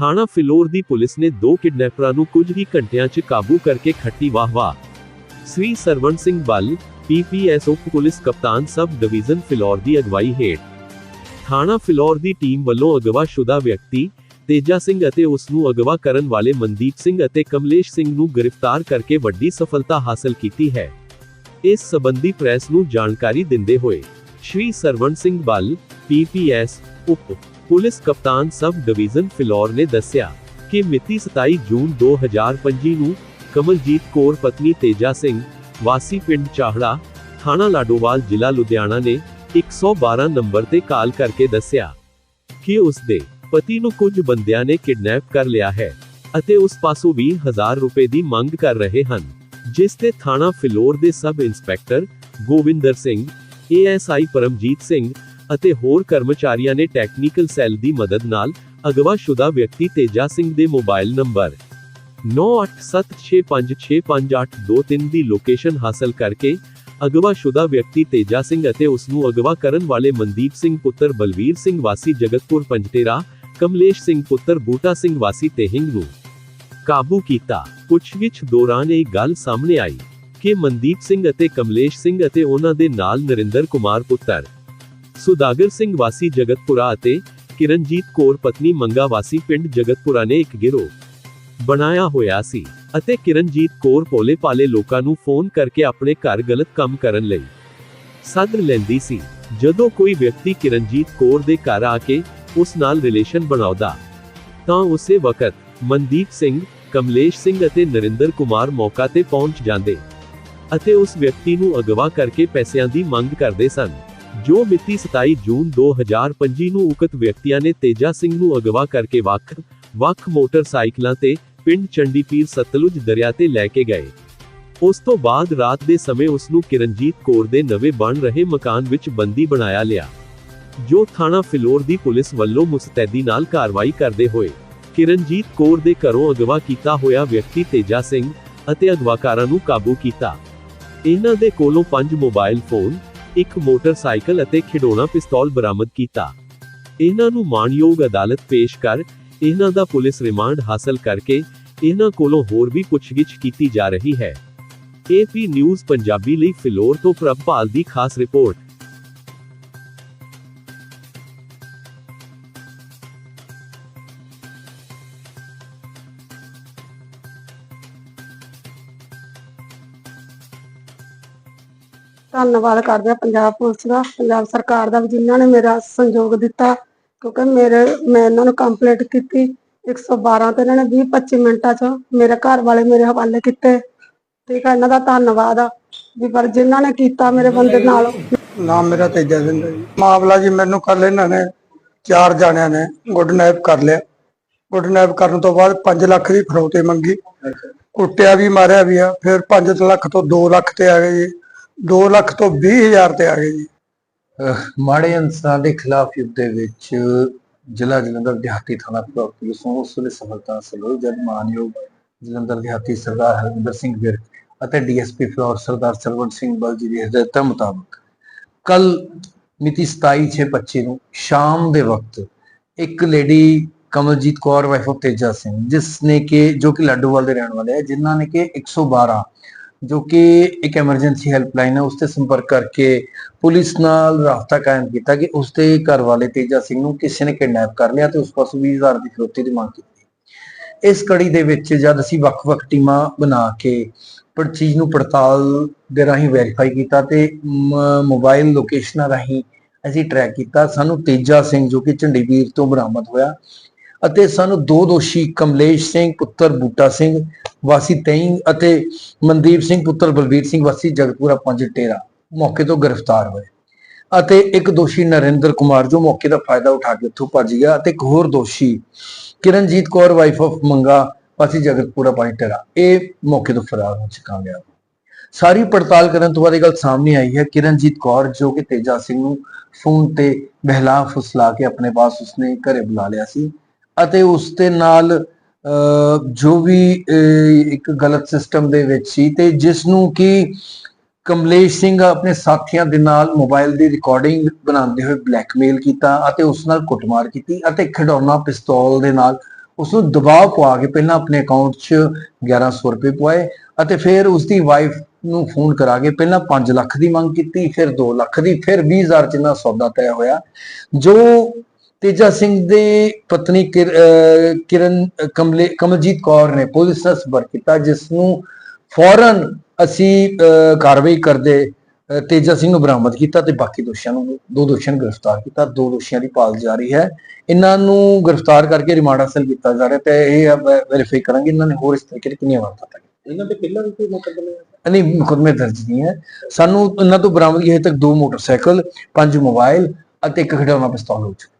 ਥਾਣਾ ਫਿਲੌਰ ਦੀ ਪੁਲਿਸ ਨੇ ਦੋ ਕਿਡਨੈਪਰਾਂ ਨੂੰ ਕੁਝ ਹੀ ਘੰਟਿਆਂ 'ਚ ਕਾਬੂ ਕਰਕੇ ਖੱਟੀ ਵਾਹ ਸ੍ਰੀ ਸਰਵਣ ਸਿੰਘ ਬੱਲ ਪੀਪੀਐਸ ਉਪ ਪੁਲਿਸ ਕਪਤਾਨ ਸਬ ਡਿਵੀਜ਼ਨ ਫਿਲੌਰ ਦੀ ਅਗਵਾਈ ਹੇਠ। ਥਾਣਾ ਫਿਲੌਰ ਦੀ ਟੀਮ ਵੱਲੋਂ ਅਗਵਾਸ਼ੁਦਾ ਵਿਅਕਤੀ ਤੇਜਾ ਸਿੰਘ ਅਤੇ ਉਸ ਨੂੰ ਅਗਵਾ ਕਰਨ ਵਾਲੇ ਮਨਦੀਪ ਸਿੰਘ ਅਤੇ ਕਮਲੇਸ਼ ਸਿੰਘ ਨੂੰ ਗ੍ਰਿਫਤਾਰ ਕਰਕੇ ਵੱਡੀ ਸਫਲਤਾ ਹਾਸਲ ਕੀਤੀ ਹੈ। ਇਸ ਸਬੰਧੀ ਪ੍ਰੈਸ ਨੂੰ ਜਾਣਕਾਰੀ ਦਿੰਦੇ ਹੋਏ ਸ਼੍ਰੀ ਸਰਵਣ ਸਿੰਘ ਬੱਲ ਪੀਪੀਐਸ ਉਪ ਪੁਲਿਸ ਕਪਤਾਨ ਸਬ ਡਿਵੀਜ਼ਨ ਫਿਲੌਰ ਨੇ ਦੱਸਿਆ ਕਿ ਮਿਤੀ 27 ਜੂਨ 2025 ਨੂੰ ਕਮਲਜੀਤ ਕੌਰ, ਪਤਨੀ ਤੇਜਾ ਸਿੰਘ, ਵਾਸੀ ਪਿੰਡ ਚਾਹੜਾ, ਥਾਣਾ ਲਾਡੋਵਾਲ, ਜ਼ਿਲ੍ਹਾ ਲੁਧਿਆਣਾ ਨੇ 112 ਨੰਬਰ ਤੇ ਕਾਲ ਕਰਕੇ ਦੱਸਿਆ ਕਿ ਉਸ ਦੇ ਪਤੀ ਨੂੰ ਕੁਝ ਬੰਦਿਆਂ ਨੇ ਕਿਡਨੈਪ ਕਰ ਲਿਆ ਹੈ ਅਤੇ ਉਸ ਪਾਸੋਂ 20000 ਰੁਪਏ ਦੀ ਮੰਗ ਕਰ ਰਹੇ ਹਨ, ਜਿਸ ਤੇ ਥਾਣਾ ਫਿਲੌਰ ਦੇ sub inspector Govinder Singh ASI Paramjit Singh ਅਤੇ ਹੋਰ ਕਰਮਚਾਰੀਆਂ ਨੇ ਟੈਕਨੀਕਲ ਸੈੱਲ ਦੀ ਮਦਦ ਨਾਲ ਅਗਵਾਸ਼ੁਦਾ ਵਿਅਕਤੀ ਤੇਜਾ ਸਿੰਘ ਦੇ ਮੋਬਾਈਲ ਨੰਬਰ 9876565823 ਦੀ ਲੋਕੇਸ਼ਨ ਹਾਸਲ ਕਰਕੇ ਅਗਵਾਸ਼ੁਦਾ ਵਿਅਕਤੀ ਤੇਜਾ ਸਿੰਘ ਅਤੇ ਉਸ ਨੂੰ ਅਗਵਾ ਕਰਨ ਵਾਲੇ ਮਨਦੀਪ ਸਿੰਘ ਪੁੱਤਰ ਬਲਵੀਰ ਸਿੰਘ ਵਾਸੀ ਜਗਤਪੁਰ ਪੰਜਟੇਰਾ, ਕਮਲੇਸ਼ ਸਿੰਘ ਪੁੱਤਰ ਬੂਟਾ ਸਿੰਘ ਵਾਸੀ ਤੇਹਿੰਗ ਨੂੰ ਕਾਬੂ ਕੀਤਾ। ਪੁੱਛਗਿੱਛ ਦੌਰਾਨ ਇਹ ਗੱਲ ਸਾਹਮਣੇ ਆਈ ਕਿ ਮਨਦੀਪ ਸਿੰਘ ਅਤੇ ਕਮਲੇਸ਼ ਸਿੰਘ ਅਤੇ ਉਹਨਾਂ ਦੇ ਨਾਲ ਨਰਿੰਦਰ ਕੁਮਾਰ ਪੁੱਤਰ ਸੁਦਾਗਰ ਸਿੰਘ ਵਾਸੀ ਜਗਤਪੁਰਾ ਅਤੇ ਕਿਰਨਜੀਤ ਕੌਰ ਪਤਨੀ ਮੰਗਾ ਵਾਸੀ ਪਿੰਡ ਜਗਤਪੁਰਾ ਨੇ ਇੱਕ ਗਿਰੋਹ ਬਣਾਇਆ ਹੋਇਆ ਸੀ ਅਤੇ ਕਿਰਨਜੀਤ ਕੌਰ ਭੋਲੇ ਭਾਲੇ ਲੋਕਾਂ ਨੂੰ ਫੋਨ ਕਰਕੇ ਆਪਣੇ ਘਰ ਗਲਤ ਕੰਮ ਕਰਨ ਲਈ ਸੱਦ ਲੈਂਦੀ ਸੀ। ਜਦੋਂ ਕੋਈ ਵਿਅਕਤੀ ਕਿਰਨਜੀਤ ਕੌਰ ਦੇ ਘਰ ਆ ਕੇ ਉਸ ਨਾਲ ਰਿਲੇਸ਼ਨ ਬਣਾਉਂਦਾ, ਤਾਂ ਉਸੇ ਵਕਤ ਮਨਦੀਪ ਸਿੰਘ, ਕਮਲੇਸ਼ ਸਿੰਘ ਅਤੇ ਨਰਿੰਦਰ ਕੁਮਾਰ ਮੌਕਾ ਤੇ ਪਹੁੰਚ ਜਾਂਦੇ ਅਤੇ ਉਸ ਵਿਅਕਤੀ ਨੂੰ ਅਗਵਾ ਕਰਕੇ ਪੈਸਿਆਂ ਦੀ ਮੰਗ ਕਰਦੇ ਸਨ। ਜੋ ਮਿਤੀ 27 ਜੂਨ 2025 ਨੂੰ ਉਕਤ ਵਿਅਕਤੀਆਂ ਨੇ ਤੇਜਾ ਸਿੰਘ ਨੂੰ ਅਗਵਾ ਕਰਕੇ ਵੱਖ ਵੱਖ ਮੋਟਰਸਾਈਕਲਾਂ ਤੇ ਪਿੰਡ ਚੰਡੀਪੀਰ ਸਤਲੁਜ ਦਰਿਆ ਤੇ ਲੈ ਕੇ ਗਏ। ਉਸ ਤੋਂ ਬਾਅਦ ਰਾਤ ਦੇ ਸਮੇਂ ਉਸ ਨੂੰ ਕਿਰਨਜੀਤ ਕੌਰ ਦੇ ਨਵੇਂ ਬਣ ਰਹੇ ਮਕਾਨ ਵਿੱਚ ਬੰਦੀ ਬਣਾਇਆ ਲਿਆ। ਜੋ ਥਾਣਾ ਫਿਲੌਰ ਦੀ ਪੁਲਿਸ ਵੱਲੋਂ ਮੁਸਤੈਦੀ ਨਾਲ ਕਾਰਵਾਈ ਕਰਦੇ ਹੋਏ ਕਿਰਨਜੀਤ ਕੌਰ ਦੇ ਘਰੋਂ ਅਗਵਾ ਕੀਤਾ ਹੋਇਆ ਵਿਅਕਤੀ ਤੇਜਾ ਸਿੰਘ ਅਤੇ ਅਗਵਾਕਾਰਾਂ ਨੂੰ ਕਾਬੂ ਕੀਤਾ। ਇਹਨਾਂ ਦੇ ਕੋਲੋਂ ਪੰਜ ਮੋਬਾਈਲ ਫੋਨ ਇੱਕ ਮੋਟਰਸਾਈਕਲ ਅਤੇ ਖਿਡੌਣਾ ਪਿਸਤੌਲ ਬਰਾਮਦ ਕੀਤਾ। ਇਹਨਾਂ ਨੂੰ ਮਾਣਯੋਗ ਅਦਾਲਤ ਪੇਸ਼ ਕਰ, ਇਹਨਾਂ ਦਾ ਪੁਲਿਸ ਰਿਮਾਂਡ ਹਾਸਲ ਕਰਕੇ, ਇਹਨਾਂ ਕੋਲੋਂ ਹੋਰ ਵੀ ਪੁੱਛਗਿੱਛ ਕੀਤੀ ਜਾ ਰਹੀ ਹੈ। ਏਪੀ ਨਿਊਜ਼ ਪੰਜਾਬੀ ਲਈ ਫਿਲੌਰ ਤੋਂ ਪ੍ਰਭਪਾਲ ਦੀ ਖਾਸ ਰਿਪੋਰਟ। ਧੰਨਵਾਦ ਕਰਦੇ ਹਾਂ ਪੰਜਾਬ ਪੁਲਿਸ ਦਾ, ਪੰਜਾਬ ਸਰਕਾਰ ਦਾ ਵੀ ਜਿਨ੍ਹਾਂ ਨੇ ਮੇਰਾ ਸੰਯੋਗ ਦਿੱਤਾ, ਕਿਉਂਕਿ ਮੇਰੇ, ਮੈਂ ਇਹਨਾਂ ਨੂੰ ਕੰਪਲੀਟ ਕੀਤੀ 112 ਤੇ ਇਹਨਾਂ ਨੇ 20 25 ਮਿੰਟਾਂ 'ਚ ਮੇਰੇ ਘਰ ਵਾਲੇ ਮੇਰੇ ਹਵਾਲੇ ਕੀਤੇ, ਠੀਕ ਆ, ਇਹਨਾਂ ਦਾ ਧੰਨਵਾਦ ਆ, ਵੀ ਪਰ ਜਿਨ੍ਹਾਂ ਨੇ ਕੀਤਾ ਮੇਰੇ ਬੰਦੇ ਨਾਲ। ਨਾਮ ਮੇਰਾ ਤੇਜਾ ਸਿੰਘ ਹੈ ਜੀ। ਮਾਮਲਾ ਜੀ ਮੈਨੂੰ ਕੱਲ ਇਹਨਾਂ ਨੇ ਚਾਰ ਜਾਣਿਆਂ ਨੇ ਗੁੱਡ ਕਰ ਲਿਆ। ਗੁੱਡ ਕਰਨ ਤੋਂ ਬਾਅਦ 5 ਲੱਖ ਦੀ ਫਰੌਤੇ ਮੰਗੀ। ਕੁੱਟਿਆ ਵੀ, ਮਾਰਿਆ ਵੀ ਆ, ਫਿਰ 5 ਲੱਖ ਤੋਂ 2 ਲੱਖ ਤੇ ਆ ਗਏ ਜੀ। 2 ਲੱਖ ਤੋਂ 20 ਹਜ਼ਾਰ ਤੇ ਆ ਗਏ ਜੀ। ਮਾੜੇ ਇਨਸਾਨ ਦੇ ਖਿਲਾਫ ਯੁੱਧ ਦੇ ਵਿੱਚ ਜ਼ਿਲ੍ਹਾ ਜਲੰਧਰ ਦਿਹਾਤੀ ਥਾਣਾ ਪੁਲਿਸ ਨੂੰ ਉਸ ਵੇਲੇ ਸਫਲਤਾ ਹਾਸਲ ਹੋਈ। ਜਦ ਮਾਨਯੋਗ ਜਲੰਧਰ ਦਿਹਾਤੀ ਸਰਦਾਰ ਹਰਵਿੰਦਰ ਸਿੰਘ ਵਿਰਕ ਅਤੇ ਡੀਐਸਪੀ ਫਲੋਰ ਸਰਦਾਰ ਸਰਵਣ ਸਿੰਘ ਬਲ ਜੀ ਦੀ ਹਦਾਇਤਾਂ ਮੁਤਾਬਕ ਕੱਲ ਮਿਤੀ 27/6/25 ਨੂੰ ਸ਼ਾਮ ਦੇ ਵਕਤ ਇੱਕ lady Kamaljit Kaur wife of Teja Singh, ਜਿਸ ਨੇ ਕਿ ਜੋ ਕਿ ਲੱਡੂਵਾਲ ਦੇ ਰਹਿਣ ਵਾਲੇ ਹੈ ਜਿਨ੍ਹਾਂ ਨੇ ਕਿ 112 ਜੋ ਕਿ ਇੱਕ ਐਮਰਜੈਂਸੀ ਹੈਲਪਲਾਈਨ ਹੈ ਉਸ ਤੇ ਸੰਪਰਕ ਕਰਕੇ ਪੁਲਿਸ ਨਾਲ ਰਾਬਤਾ ਕਾਇਮ ਕੀਤਾ ਕਿ ਉਸ ਦੇ ਘਰ ਵਾਲੇ ਤੇਜਾ ਸਿੰਘ ਨੂੰ ਕਿਸੇ ਨੇ ਕਿਡਨੈਪ ਕਰ ਲਿਆ ਤੇ ਉਸ ਪਾਸੋਂ 20000 ਦੀ ਫਿਰੌਤੀ ਦੀ ਮੰਗ ਕੀਤੀ। ਇਸ ਕੜੀ ਦੇ ਵਿੱਚ ਜਦ ਅਸੀਂ ਵੱਖ-ਵੱਖ ਟੀਮਾਂ ਬਣਾ ਕੇ ਪਰ ਚੀਜ਼ ਨੂੰ ਪੜਤਾਲ ਦੇ ਰਾਹੀਂ ਵੈਰੀਫਾਈ ਕੀਤਾ ਤੇ ਮ- ਮੋਬਾਈਲ ਲੋਕੇਸ਼ਨਾਂ ਰਾਹੀਂ ਅਸੀਂ ਟਰੈਕ ਕੀਤਾ, ਸਾਨੂੰ ਤੇਜਾ ਸਿੰਘ ਜੋ ਕਿ ਝੰਡੀਵੀਰ ਤੋਂ ਬਰਾਮਦ ਹੋਇਆ ਅਤੇ ਸਾਨੂੰ ਦੋ ਦੋਸ਼ੀ ਕਮਲੇਸ਼ ਸਿੰਘ, ਪੁੱਤਰ ਬੂਟਾ ਸਿੰਘ, ਵਾਸੀ ਤੈਂ ਅਤੇ ਮਨਦੀਪ ਸਿੰਘ, ਪੁੱਤਰ ਬਲਬੀਰ ਸਿੰਘ, ਵਾਸੀ ਜਗਤਪੁਰਾ ਪੰਜ ਟੇਰਾ ਮੌਕੇ ਤੋਂ ਗ੍ਰਿਫਤਾਰ ਹੋਏ। ਅਤੇ ਇੱਕ ਦੋਸ਼ੀ ਨਰਿੰਦਰ ਕੁਮਾਰ ਜੋ ਮੌਕੇ ਦਾ ਫਾਇਦਾ ਉਠਾ ਕੇ ਉੱਥੋਂ ਭੱਜ ਗਿਆ ਅਤੇ ਇੱਕ ਹੋਰ ਦੋਸ਼ੀ ਕਿਰਨਜੀਤ ਕੌਰ ਵਾਈਫ ਆਫ ਮੰਗਾ, ਵਾਸੀ ਜਗਤਪੁਰਾ ਪੰਜ ਟੇਰਾ ਇਹ ਮੌਕੇ ਤੋਂ ਫਰਾਰ ਹੋ ਚੁੱਕਾ ਗਿਆ। ਸਾਰੀ ਪੜਤਾਲ ਕਰਨ ਤੋਂ ਬਾਅਦ ਇਹ ਗੱਲ ਸਾਹਮਣੇ ਆਈ ਹੈ। ਕਿਰਨਜੀਤ ਕੌਰ ਜੋ ਕਿ ਤੇਜਾ ਸਿੰਘ ਨੂੰ ਫੋਨ ਤੇ ਬਹਿਲਾ ਫੁਸਲਾ ਕੇ ਆਪਣੇ ਪਾਸ ਉਸਨੇ ਘਰੇ ਬੁਲਾ ਲਿਆ ਸੀ। ਅਤੇ ਉਸ ਦੇ ਨਾਲ ਅਹ, ਜੋ ਵੀ ਇੱਕ ਗਲਤ ਸਿਸਟਮ ਦੇ ਵਿੱਚ ਸੀ ਤੇ ਜਿਸ ਨੂੰ ਕਿ ਕਮਲੇਸ਼ ਸਿੰਘ ਆਪਣੇ ਸਾਥੀਆਂ ਦੇ ਨਾਲ ਮੋਬਾਈਲ ਦੀ ਰਿਕਾਰਡਿੰਗ ਬਣਾਉਂਦੇ ਹੋਏ ਬਲੈਕਮੇਲ ਕੀਤਾ ਅਤੇ ਉਸ ਨਾਲ ਕੁੱਟਮਾਰ ਕੀਤੀ ਅਤੇ ਖਿਡੌਣਾ ਪਿਸਤੌਲ ਦੇ ਨਾਲ ਉਸ ਨੂੰ ਦਬਾਅ ਪਵਾ ਕੇ ਪਹਿਲਾਂ ਆਪਣੇ ਅਕਾਊਂਟ 'ਚ 1100 ਰੁਪਏ ਪਵਾਏ ਅਤੇ ਫਿਰ ਉਸ ਦੀ ਵਾਈਫ ਨੂੰ ਫੋਨ ਕਰਾ ਕੇ ਪਹਿਲਾਂ 5 ਲੱਖ ਦੀ ਮੰਗ ਕੀਤੀ ਫਿਰ 2 ਲੱਖ ਦੀ ਫਿਰ 20000 ਚ ਇਹਨਾਂ ਸੌਦਾ ਤੈਅ ਹੋਇਆ ਜੋ ਤੇਜਾ ਸਿੰਘ ਦੇ ਪਤਨੀ ਕਿਰਨ ਕਮਲੇ ਕਮਲਜੀਤ ਕੌਰ ਨੇ ਪੁਲਿਸ ਨਾਲ ਸੰਪਰਕ ਕੀਤਾ ਜਿਸ ਨੂੰ ਫੌਰਨ ਅਸੀਂ ਕਾਰਵਾਈ ਕਰਦੇ ਤੇਜਾ ਸਿੰਘ ਨੂੰ ਬਰਾਮਦ ਕੀਤਾ ਤੇ ਬਾਕੀ ਦੋਸ਼ੀਆਂ ਨੂੰ ਦੋ ਦੋਸ਼ੀਆਂ ਨੂੰ ਗ੍ਰਿਫਤਾਰ ਕੀਤਾ ਦੋ ਦੋਸ਼ੀਆਂ ਦੀ ਭਾਲ ਜਾਰੀ ਹੈ। ਇਹਨਾਂ ਨੂੰ ਗ੍ਰਿਫਤਾਰ ਕਰਕੇ ਰਿਮਾਂਡ ਹਾਸਲ ਕੀਤਾ ਜਾ ਰਿਹਾ ਤੇ ਇਹ ਵੈਰੀਫਾਈ ਕਰਾਂਗੇ ਇਹਨਾਂ ਨੇ ਹੋਰ ਇਸ ਤਰੀਕੇ ਦੇ ਕਿੰਨੀਆਂ ਵਾਰਦਾਤਾਂ ਇਹਨਾਂ ਦੇ ਪਹਿਲਾਂ ਵੀ ਕੋਈ ਮੁਕੱਦਮੇ? ਨਹੀਂ ਮੁਕਦਮੇ ਦਰਜ ਨਹੀਂ ਹੈ। ਸਾਨੂੰ ਇਹਨਾਂ ਤੋਂ ਬਰਾਮਦਗੀ ਹਜੇ ਤੱਕ ਦੋ ਮੋਟਰਸਾਈਕਲ ਪੰਜ ਮੋਬਾਈਲ ਅਤੇ ਇੱਕ ਖਿਡੌਣਾ ਪਿਸਤੌਲ ਹੋ ਚੁੱਕਾ